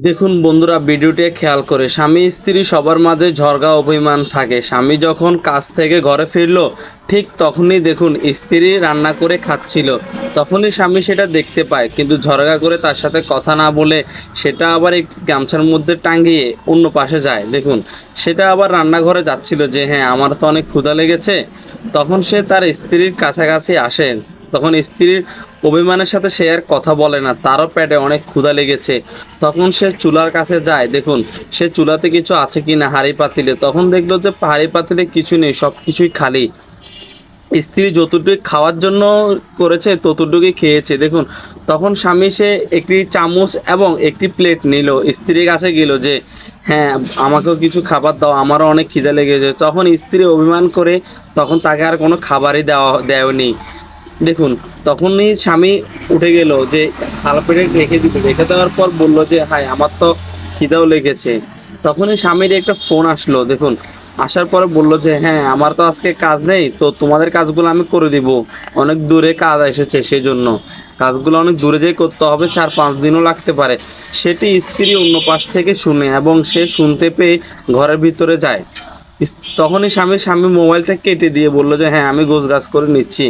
দেখুন বন্ধুরা, ভিডিওটি খেয়াল করে। স্বামী স্ত্রী সবার মাঝে ঝরগা অভিমান থাকে। স্বামী যখন কাজ থেকে ঘরে ফিরলো, ঠিক তখনই দেখুন স্ত্রী রান্না করে খাচ্ছিল। তখনই স্বামী সেটা দেখতে পায়, কিন্তু ঝরগা করে তার সাথে কথা না বলে সেটা আবার একটি গামছার মধ্যে টাঙ্গিয়ে অন্য পাশে যায়। দেখুন, সেটা আবার রান্নাঘরে যাচ্ছিল যে হ্যাঁ আমার তো অনেক ক্ষুধা লেগেছে। তখন সে তার স্ত্রীর কাছাকাছি আসে। তখন স্ত্রীর অভিমানের সাথে সে আর কথা বলে না, তারও পেটে অনেক ক্ষুধা লেগেছে। তখন সে চুলার কাছে যায়, দেখুন, সে চুলাতে কিছু আছে কি না হাঁড়ি পাতিলে। তখন দেখল যে হাঁড়ি পাতিলে কিছু নেই সব কিছুই খালি। স্ত্রী যতটুকু খাওয়ার জন্য করেছে, ততটুকুই খেয়েছে। দেখুন, তখন স্বামী সে একটি চামচ এবং একটি প্লেট নিল। স্ত্রীর কাছে গেল যে হ্যাঁ আমাকেও কিছু খাবার দাও, আমারও অনেক খিদে লেগেছে। তখন স্ত্রী অভিমান করে তখন তাকে আর কোনো খাবারই দেওয়া, দেয়নি। দেখুন, তখনই স্বামী উঠে গেল যে থালা পেটে রেখে দিল রেখে দেওয়ার পর বলল যে হাই আমার তো খিদেও লেগেছে। তখনই স্বামীর একটা ফোন আসলো, দেখুন। আসার পরে বলল যে হ্যাঁ আমার তো আজকে কাজ নেই, তো তোমাদের কাজগুলো আমি করে দিব। অনেক দূরে কাজ এসেছে সেই জন্য কাজগুলো অনেক দূরে যেয়ে করতে হবে, চার পাঁচ দিনও লাগতে পারে। সেটি স্ত্রী অন্য পাশ থেকে শুনে এবং সে শুনতে পেয়ে ঘরের ভিতরে যায়। তখনই স্বামী স্বামী মোবাইলটা কেটে দিয়ে বলল যে হ্যাঁ আমি গোছ গাছ করে নিচ্ছি।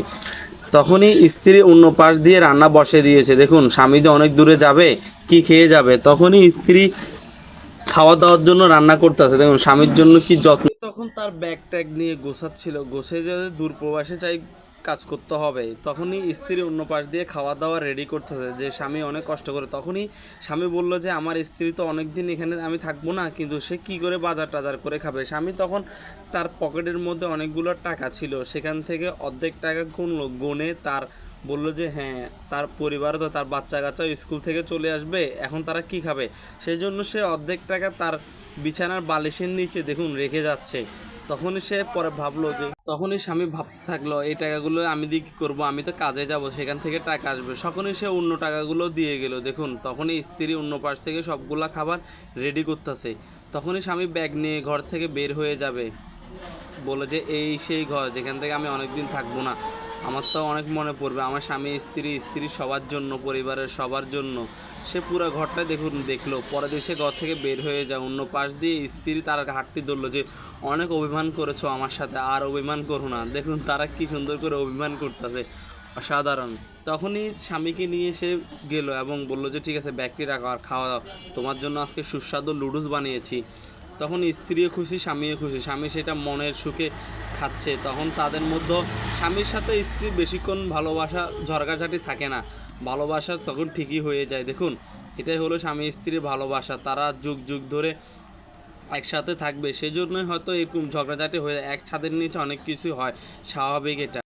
তখনই স্ত্রী অন্য পাশ দিয়ে রান্না বসে দিয়েছে। দেখুন, স্বামী যে অনেক দূরে যাবে, কি খেয়ে যাবে? তখনই স্ত্রী খাওয়া দাওয়ার জন্য রান্না করতেছে দেখুন, স্বামীর জন্য কি যত্ন তখন তার ব্যাগ ট্যাগ নিয়ে গোছাচ্ছিল। গোছে যে দূর প্রবাসে চাই কাজ করতে হবে। তখনই স্ত্রী অন্য পাশ দিয়ে খাওয়া দাওয়া রেডি করতেছে। যে স্বামী অনেক কষ্ট করে, তখনই স্বামী বলল যে, আমার স্ত্রী তো অনেক দিন এখানে আমি থাকব না, কিন্তু সে কি করে বাজার টাজার করে খাবে? স্বামী তখন তার পকেটের মধ্যে অনেকগুলো টাকা ছিল। সেখান থেকে অর্ধেক টাকা গুনলো। গুনে তার বলল যে হ্যাঁ তার পরিবারও তো তার বাচ্চা কাচ্চা স্কুল থেকে চলে আসবে, এখন তারা কি খাবে? সেই জন্য সে অর্ধেক টাকা তার বিছানার বালিশের নিচে, দেখুন, রেখে যাচ্ছে। তখনই সে পরে ভাবলো যে, তখনই স্বামী ভাবতে থাকল, এই টাকাগুলো আমি দিয়ে কী করব? আমি তো কাজে যাব, সেখান থেকে টাকা আসবে। তখনই সে অন্য টাকাগুলো দিয়ে গেল। দেখুন, তখনই স্ত্রী অন্য পাশ থেকে সবগুলা খাবার রেডি করতেছে। তখনই স্বামী ব্যাগ নিয়ে ঘর থেকে বের হয়ে যাবে। বলে যে, এই সেই ঘর, যেখান থেকে আমি অনেকদিন থাকব না। আমার তো অনেক মনে পড়বে। আমার স্বামী, স্ত্রী স্ত্রী সবার জন্য, পরিবারের সবার জন্য। সে পুরো ঘরটা দেখুন, দেখল। পরে সে ঘর থেকে বের হয়ে যায়। অন্য পাশ দিয়ে স্ত্রী তার হাতটি ধরলো যে, অনেক অভিমান করেছ আমার সাথে, আর অভিমান করো না। দেখুন, তারা কি সুন্দর করে অভিমান করতেছে। অসাধারণ। তখনই স্বামীকে নিয়ে সে গেল এবং বলল যে, ঠিক আছে ব্যাগটি রাখো আর খাওয়া দাও। তোমার জন্য আজকে সুস্বাদু লুডুস বানিয়েছি। তখন স্ত্রীও খুশি, স্বামীও খুশি। স্বামী সেটা মনের সুখে খাচ্ছে, তখন তাদের মধ্যে স্বামীর সাথে স্ত্রী বেশিক্ষণ ভালোবাসা ঝড়কাঝাটি থাকে না। ভালোবাসা তখন ঠিকই হয়ে যায়। দেখুন, এটাই হলো স্বামী স্ত্রীর ভালোবাসা। তারা যুগ যুগ ধরে একসাথে থাকবে, সেজন্যই হয়তো এরকম ঝগড়াঝাটি হয়ে, এক ছাদের নিচে অনেক কিছু হয়। স্বাভাবিক এটা।